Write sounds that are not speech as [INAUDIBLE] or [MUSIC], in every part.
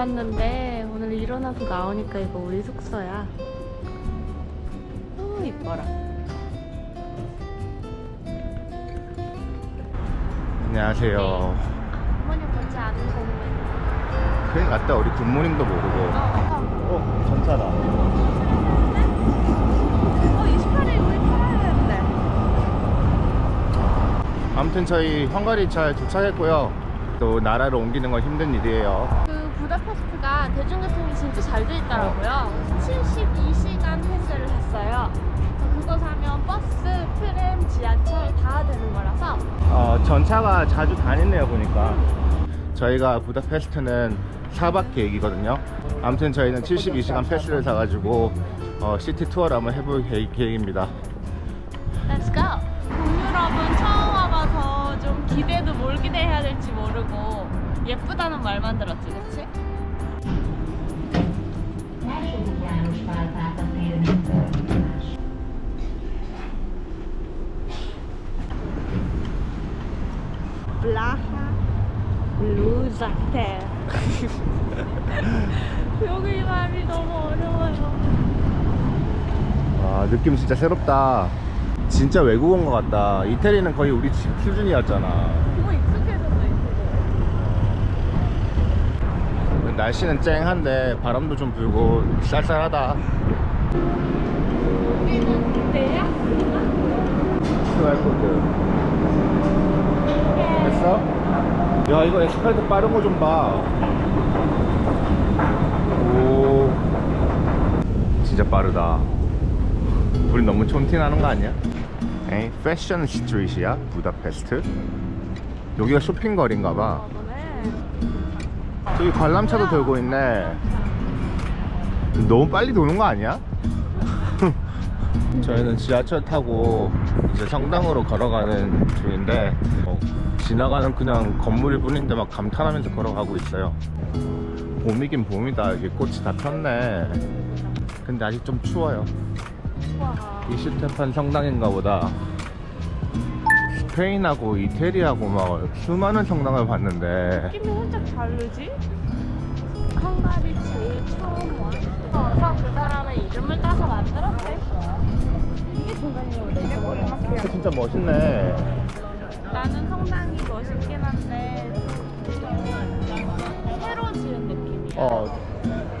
몰랐는데 오늘 일어나서 나오니까 이거 우리 숙소야. 오 이뻐라. 안녕하세요. 어머니 보지 않은 공원. 큰일 났다. 우리 굿모닝도 모르고. 어, 어, 전차다. 어, 28일 우리 타야 되는데. 아무튼 저희 헝가리 잘 도착했고요. 또 나라로 옮기는 건 힘든 일이에요. 그 대중교통이 진짜 잘 돼 있더라고요. 72시간 패스를 했어요. 그거 사면 버스, 트램, 지하철 다 되는 거라서 어, 전차가 자주 다니네요 보니까. 저희가 부다페스트는 4박 계획이거든요. 아무튼 저희는 72시간 패스를 사가지고 어, 시티 투어를 한번 해볼 계획, 계획입니다. Let's go. 북유럽은 처음 와봐서 좀 기대도 뭘 기대해야 될지 모르고 예쁘다는 말만 들었지, 그치? 블라하 루자텔 여기 말이 너무 어려워요. 와 느낌 진짜 새롭다. 진짜 외국 온 것 같다. 이태리는 거의 우리 집 수준이었잖아. 너무 익숙해졌어, 이제. 날씨는 쨍한데 바람도 좀 불고 쌀쌀하다. 여기는 대야? QR코드 됐어? 야 이거 엑스팔트 빠른 거 좀 봐. 오 진짜 빠르다. 우리 너무 촌티나는 거 아니야? 에이 패션 스트리트야 부다페스트. 여기가 쇼핑거리인가 봐. 저번에 저기 관람차도 돌고 있네. 너무 빨리 도는 거 아니야? [LAUGHS] 저희는 지하철 타고 이제 성당으로 걸어가는 중인데 어, 지나가는 그냥 건물일 뿐인데 막 감탄하면서 걸어가고 있어요. 봄이긴 봄이다. 이게 꽃이 다 폈네. 근데 아직 좀 추워요. 와 이슈테판 성당인가 보다. 스페인하고 이태리하고 막 수많은 성당을 봤는데 느낌이 살짝 다르지? 헝가리 제일 처음 와. 그래서 그 사람의 이름을 따서 만들었대. 이게 중간이라고? 진짜 멋있네. 나는 성당이 멋있긴 한데 새로 지은 느낌이야. 어.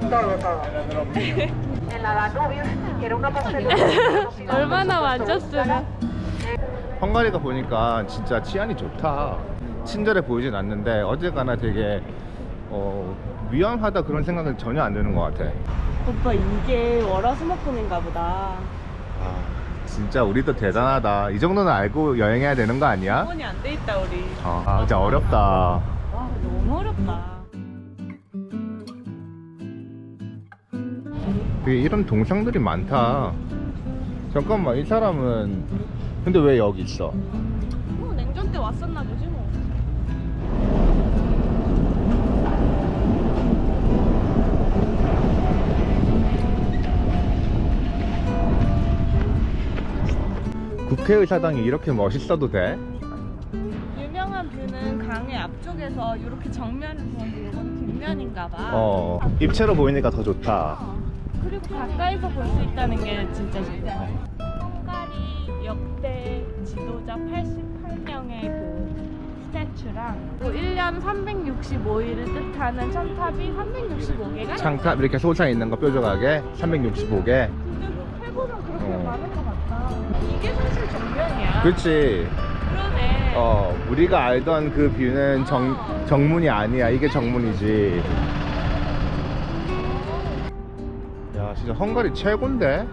[LAUGHS] 얼마나 만졌으면. 헝가리가 보니까 진짜 치안이 좋다. 친절해 보이진 않는데 어딜 가나 되게 어, 위험하다 그런 생각은 전혀 안 드는 것 같아. 오빠 이게 월화수목금인가 보다. 아, 진짜 우리도 대단하다. 이 정도는 알고 여행해야 되는 거 아니야? 구분이 안 돼 있다 우리. 어, 아, 진짜 어렵다. 와 너무 어렵다. 이런 동상들이 많다. 잠깐만, 이 사람은 근데 왜 여기 있어? 뭐 냉전 때 왔었나 보지 뭐. 국회의사당이 이렇게 멋있어도 돼? 유명한 뷰는 강의 앞쪽에서 이렇게 정면을 보는데 이건 뒷면인가 봐. 어, 입체로 보이니까 더 좋다. 그리고 가까이서 볼 수 있다는 게 진짜 좋다. 헝가리 역대 지도자 88명의 그 스태츄랑 그 1년 365일을 뜻하는 천탑이 365개가 창탑 이렇게 솟아 있는 거 뾰족하게 365개. 근데 해보면 그렇게 어. 많은 것 같다. 이게 사실 정면이야. 그렇지. 그러네. 어, 우리가 알던 그 뷰는 정, 정문이 아니야. 이게 정문이지. 야, 진짜 헝가리 최고인데?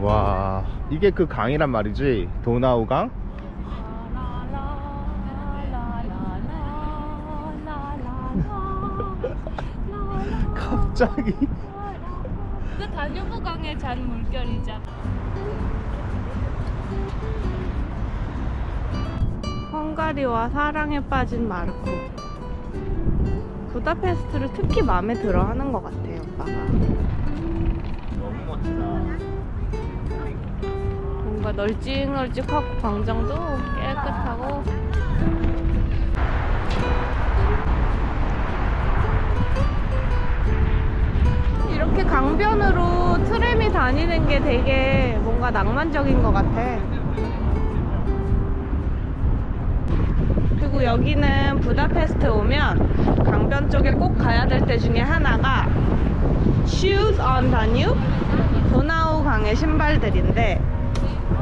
와, 이게 그 강이란 말이지. 도나우강? [LAUGHS] 갑자기. 그 다뉴브강의 잔 물결이자. 헝가리와 사랑에 빠진 마르코. 부다페스트를 특히 마음에 들어 하는 것 같아요, 오빠가. 너무 멋지다. 뭔가 널찍널찍하고 광장도 깨끗하고. 이렇게 강변으로 트램이 다니는 게 되게 뭔가 낭만적인 것 같아. 그리고 여기는 부다페스트 오면 강변 쪽에 꼭 가야 될 때 중에 하나가 Shoes on Danube 도나 강의 신발들인데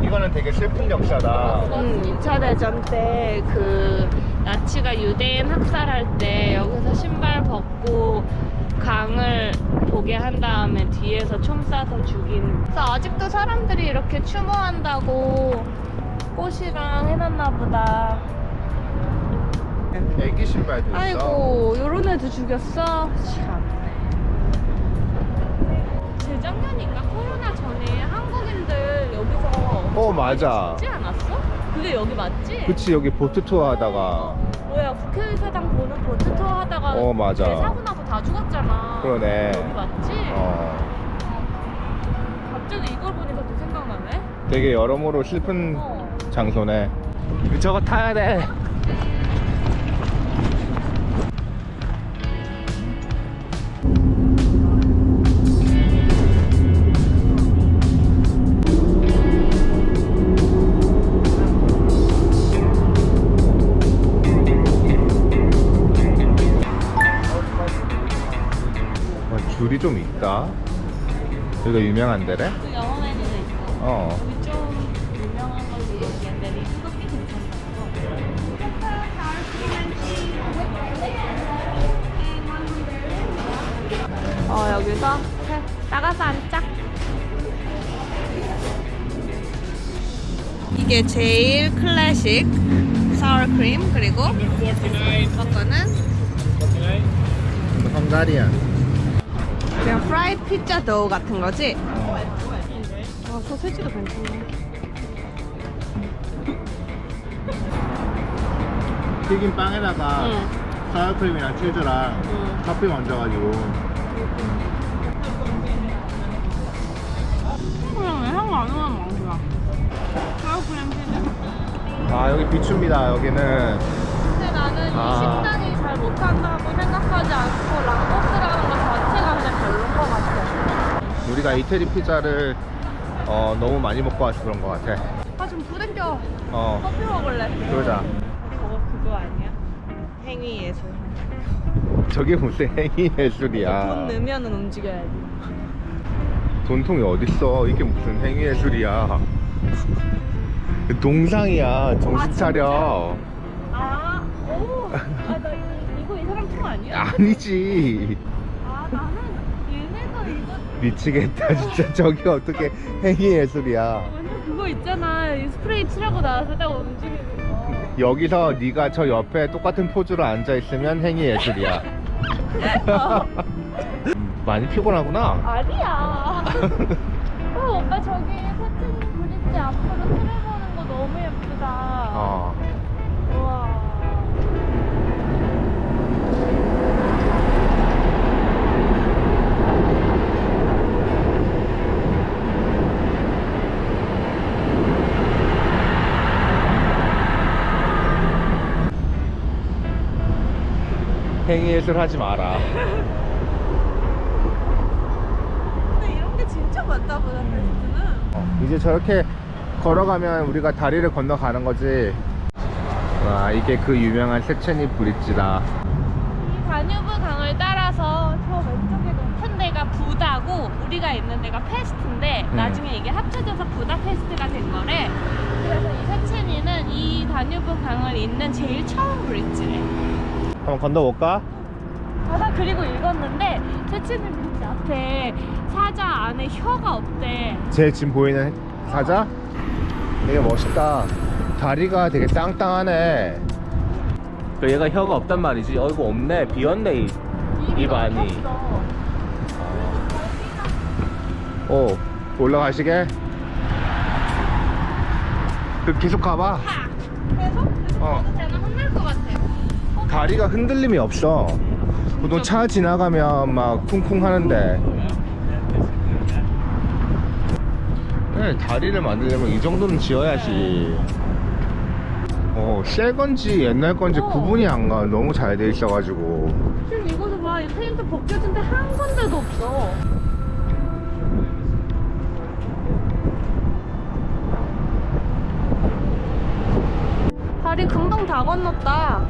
이거는 되게 슬픈 역사다. 음, 2차 대전 때 그 나치가 유대인 학살할 때 여기서 신발 벗고 강을 보게 한 다음에 뒤에서 총 쏴서 죽인. 그래서 아직도 사람들이 이렇게 추모한다고 꽃이랑 해놨나 보다. 애기 신발도 있어. 아이고, 요런 애도 죽였어? 참. 재작년인가 여기서 어 맞아. 죽지 않았어? 그게 여기 맞지? 그치 여기 보트 투어 하다가 뭐야 국회의사당 보는 보트 투어 하다가 어, 맞아. 배 사고 나서 다 죽었잖아. 그러네. 여기 맞지? 어 갑자기 이걸 보니까 또 생각나네. 되게 여러모로 슬픈 어. 장소네. 저거 타야 돼. [LAUGHS] 좀 있다. 여기가 유명한 데래? 그 영어 메뉴도 있고. 어. 여기 좀 유명한 걸로 얘기했는데 리스커피 괜찮다고. 어 여기서 해- 나가서 앉자. 이게 제일 클래식 사워크림 그리고 이거는 헝가리안. 그냥 프라이드 피자 도우 같은 거지? 아 소세지도 괜찮네. 튀긴 빵에다가 응. 사와크림이랑 치즈랑 응. 커피 얹어가지고 그냥 향 피자. 아 여기 비추입니다 여기는 근데 나는 이 아. 식당이 잘 못한다고 생각하지 않고 랑고스라는 것 자체가 그냥 별론 것 같아. 우리가 이태리 피자를 어, 너무 많이 먹고 와서 그런 것 같아 아좀 부댕겨. 어 커피 먹을래. 그러자 저거 그거 아니야? 행위 예술. 저게 무슨 행위 예술이야 돈 넣으면은 움직여야지. 돈통이 어딨어 이게 무슨 행위 예술이야 동상이야 정신 차려 아, 오. 아, 나 이- 이거 이 사람 통 아니야? 아니지 아, 나는 미치겠다 진짜 [LAUGHS] 저게 어떻게 행위 예술이야 완전 그거 있잖아. 이 스프레이 칠하고 나왔을 때 움직이는 거. 여기서 네가 저 옆에 똑같은 포즈로 앉아 있으면 행위 예술이야 어. [LAUGHS] 음, 많이 피곤하구나 아니야. [LAUGHS] 어, 오빠 저기 세팅 브릿지 앞으로 틀어보는 거 너무 예쁘다. 어. 우와. 예술 하지 마라 근데 이런 게 진짜 많다 보다 베스트는. 어, 이제 저렇게 걸어가면 우리가 다리를 건너가는 거지 와 이게 그 유명한 세체니 브릿지다 이 다뉴브 강을 따라서 저 왼쪽에 높은 데가 부다고 우리가 있는 데가 페스트인데 음. 나중에 이게 합쳐져서 부다페스트가 된 거래. 그래서 이 세체니는 이 다뉴브 강을 잇는 제일 처음 브릿지래. 한번 건너볼까? 아, 나 그리고 읽었는데 세체니 브릿지 앞에 사자 안에 혀가 없대. 제 지금 보이는 사자? 되게 멋있다 다리가 되게 땅땅하네 그 얘가 혀가 없단 말이지 어이구 없네 비었네 이- 입 안이 없어. 오 올라가시게 그 계속 가봐 계속? 어. 어. 되나 혼날 것 같아. 어, 다리가 흔들림이 없어 보통 차 지나가면 막 쿵쿵 하는데 네, 다리를 만들려면 이 정도는 지어야지 어, 새 건지 옛날 건지 어. 구분이 안 가. 너무 잘 돼 있어가지고. 지금 이거도 봐. 이 페인트 벗겨진데 한 건데도 없어. 다리 금방 다 건넜다.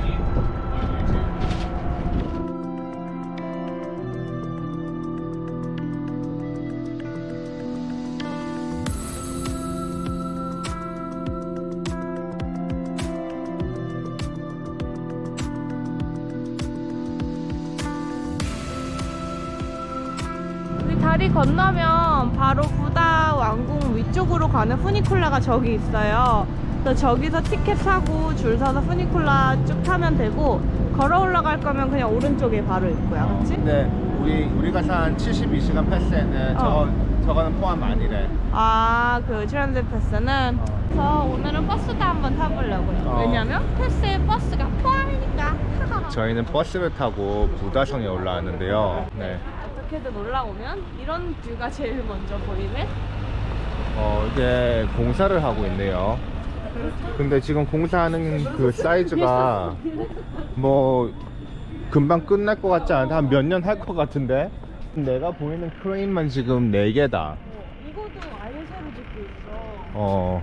건너면 바로 부다 왕궁 위쪽으로 가는 푸니쿨라가 저기 있어요. 그래서 저기서 티켓 사고 줄 서서 푸니쿨라 쭉 타면 되고 걸어 올라갈 거면 그냥 오른쪽에 바로 있고요. 그렇지? 근데 우리 우리가 산 72시간 패스에는 어. 저 저거는 포함 아니래. 아, 그 트랜드 패스는 어. 그래서 오늘은 버스도 한번 타보려고요. 어. 왜냐면 패스에 버스가 포함이니까. 저희는 버스를 타고 부다성에 올라왔는데요. 네. 어떻게든 올라오면 이런 뷰가 제일 먼저 보이네. 어, 이게 공사를 하고 있네요. 근데 지금 공사하는 그 사이즈가 뭐 금방 끝날 것 같지 않은데 한몇 년 할 것 같은데 내가 보이는 크레인만 지금 4개다. 이것도 아예 새로 짓고 있어. 어.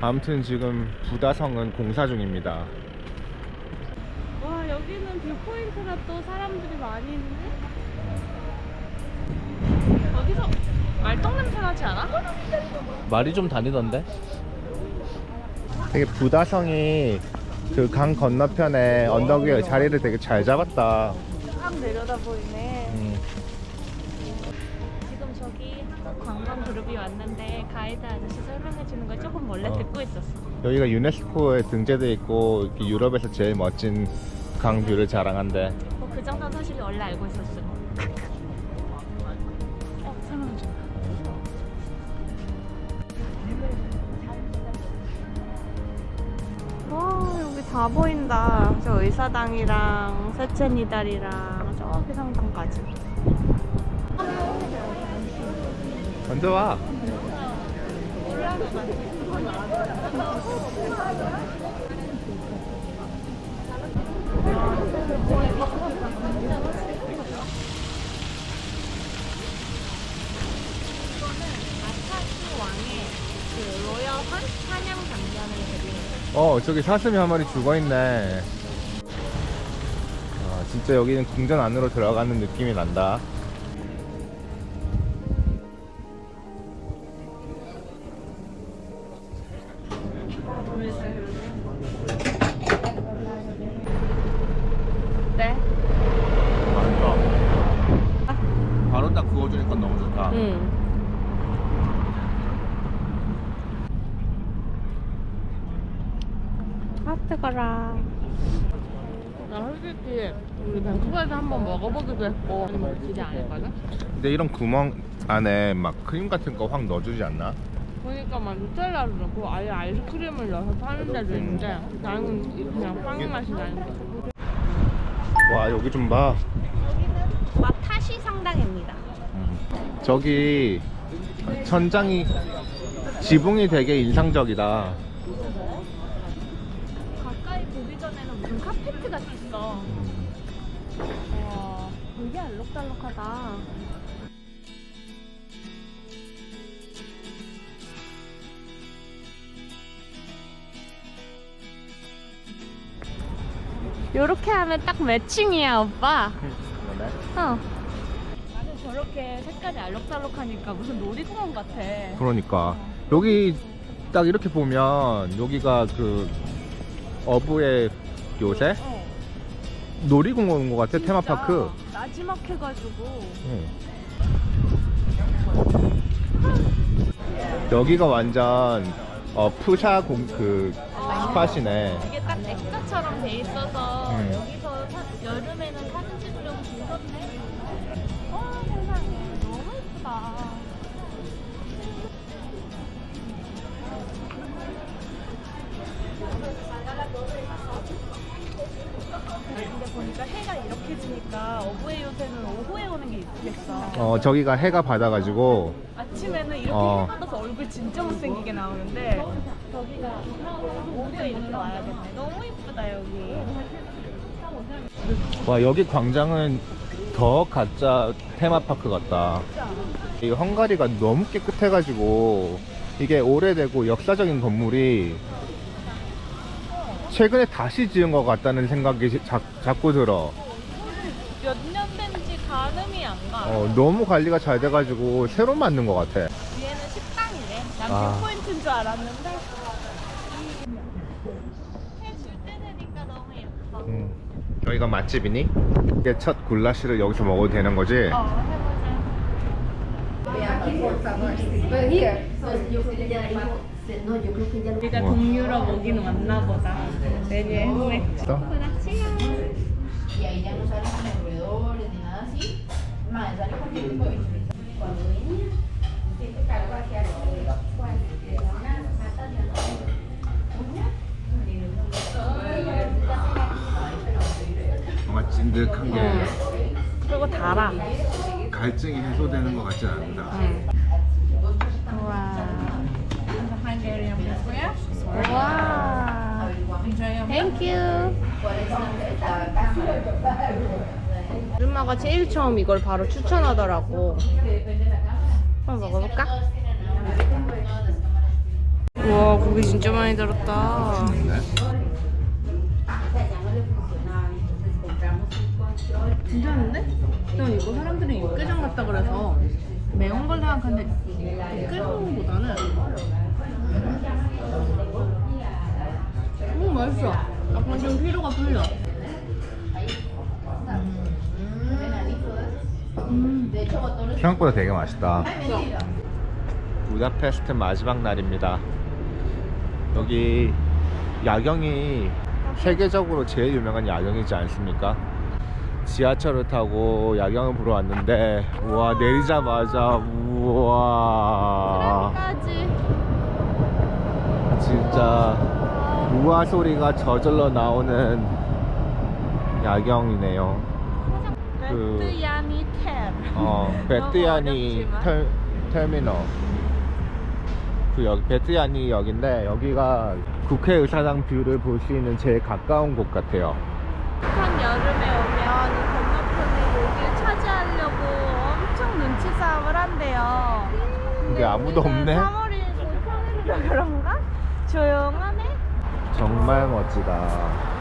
아무튼 지금 부다성은 공사 중입니다. 와 여기는 뷰포인트라 또 사람들이 많이 있네 어디서 말똥 냄새 나지 않아? 말이 좀 다니던데? 되게 부다성이 그 강 건너편에 언덕 위에 자리를 되게 잘 잡았다. 딱 내려다 보이네 음. 지금 저기 한국 관광 그룹이 왔는데 가이드 아저씨 설명해 주는 걸 조금 몰래 어. 듣고 있었어 여기가 유네스코에 등재돼 있고 이렇게 유럽에서 제일 멋진 강뷰를 자랑한대. 뭐그 정도는 사실 원래 알고 있었어 어 다 보인다 저 의사당이랑 세첸이달이랑 저기 상당까지 먼저 와. 아타스 왕의 그 로열한 사냥 장면을 그리는 어 저기 사슴이 한 마리 죽어있네. 아, 진짜 여기는 궁전 안으로 들어가는 느낌이 난다. 아 뜨거라. 나 솔직히 우리 밴쿠버에서 한번 먹어보기도 했고 기대 안 했거든? 근데 이런 구멍 안에 막 크림 같은 거 확 넣어주지 않나? 보니까 막 누텔라를 넣고 아예 아이스크림을 넣어서 파는 데도 있는데 나는 그냥 빵 맛이 나는 거. 와 여기 좀 봐. 여기는 마타시 상당입니다. 저기 천장이 지붕이 되게 인상적이다. 있어. 와, 되게 알록달록하다. 요렇게 하면 딱 매칭이야, 오빠. 어. 나는 저렇게 색깔이 알록달록하니까 무슨 놀이공원 같아. 그러니까 여기 딱 이렇게 보면 여기가 그 어부의 요새 어. 놀이공원 온것 같아 테마파크. 진짜 나지막 해가지고. 응. 여기가 완전 어, 푸샤 공, 그 스팟이네. 보니까 해가 이렇게 지니까 어부의 요새는 오후에 오는 게 이쁘겠어. 어 저기가 해가 받아가지고 아침에는 이렇게 어. 해 받아서 얼굴 진짜 못생기게 나오는데 저기가 오후에 이렇게 와야겠네. 너무 이쁘다 여기. 와 여기 광장은 더 가짜 테마파크 같다. 이 헝가리가 너무 깨끗해가지고 이게 오래되고 역사적인 건물이 최근에 다시 지은 것 같다는 생각이 자, 자꾸 들어. 몇 년 된지 가늠이 안 가. 어, 너무 관리가 잘 돼가지고 새로 만든 것 같아. 위에는 식당이래. 난 아. 뷰포인트인 줄 알았는데. 해줄 때 되니까 너무 예뻐. 음. 여기가 맛집이니? 이게 첫 굴라시를 여기서 먹어도 되는 거지? 어, 해보자. 우리가 우와. 동유럽 오긴 왔나 보다. 메뉴에 흑맥주. 또? y ahí ya no salen alrededores ni nada así. Más, sale cualquier tipo de bicho. Cuando venía, siempre cargo hacia 뭔가 찐득한 게 그리고 달아. 갈증이 해소되는 것 같지 않다. 우 땡큐. 아줌마가 제일 처음 이걸 바로 추천하더라고. 한번 먹어볼까? 우와, 고기 진짜 많이 들었다. 괜찮은데? 난 이거 사람들이 육개장 같다 그래서 매운 걸 생각하는데 육개장보다는 음 맛있어 약간 좀 피로가 풀려 생각보다 되게 맛있다. 부다페스트 마지막 날입니다. 여기 야경이 세계적으로 제일 유명한 야경이지 않습니까? 지하철을 타고 야경을 보러 왔는데 우와 내리자마자 우와 진짜 우와 소리가 저절로 나오는 야경이네요. 그- 베트야니 텔 어, 베트야니 어렵지만. 터, 터미널. 그 여기 베트야니 역인데 여기가 국회의사당 뷰를 볼 수 있는 제일 가까운 곳 같아요. 한 여름에 오면 이 건너편에 여기를 차지하려고 엄청 눈치 싸움을 한대요. 근데 아무도 없네. 3월이 평일이라 그런가? 조용하네? 정말 멋지다.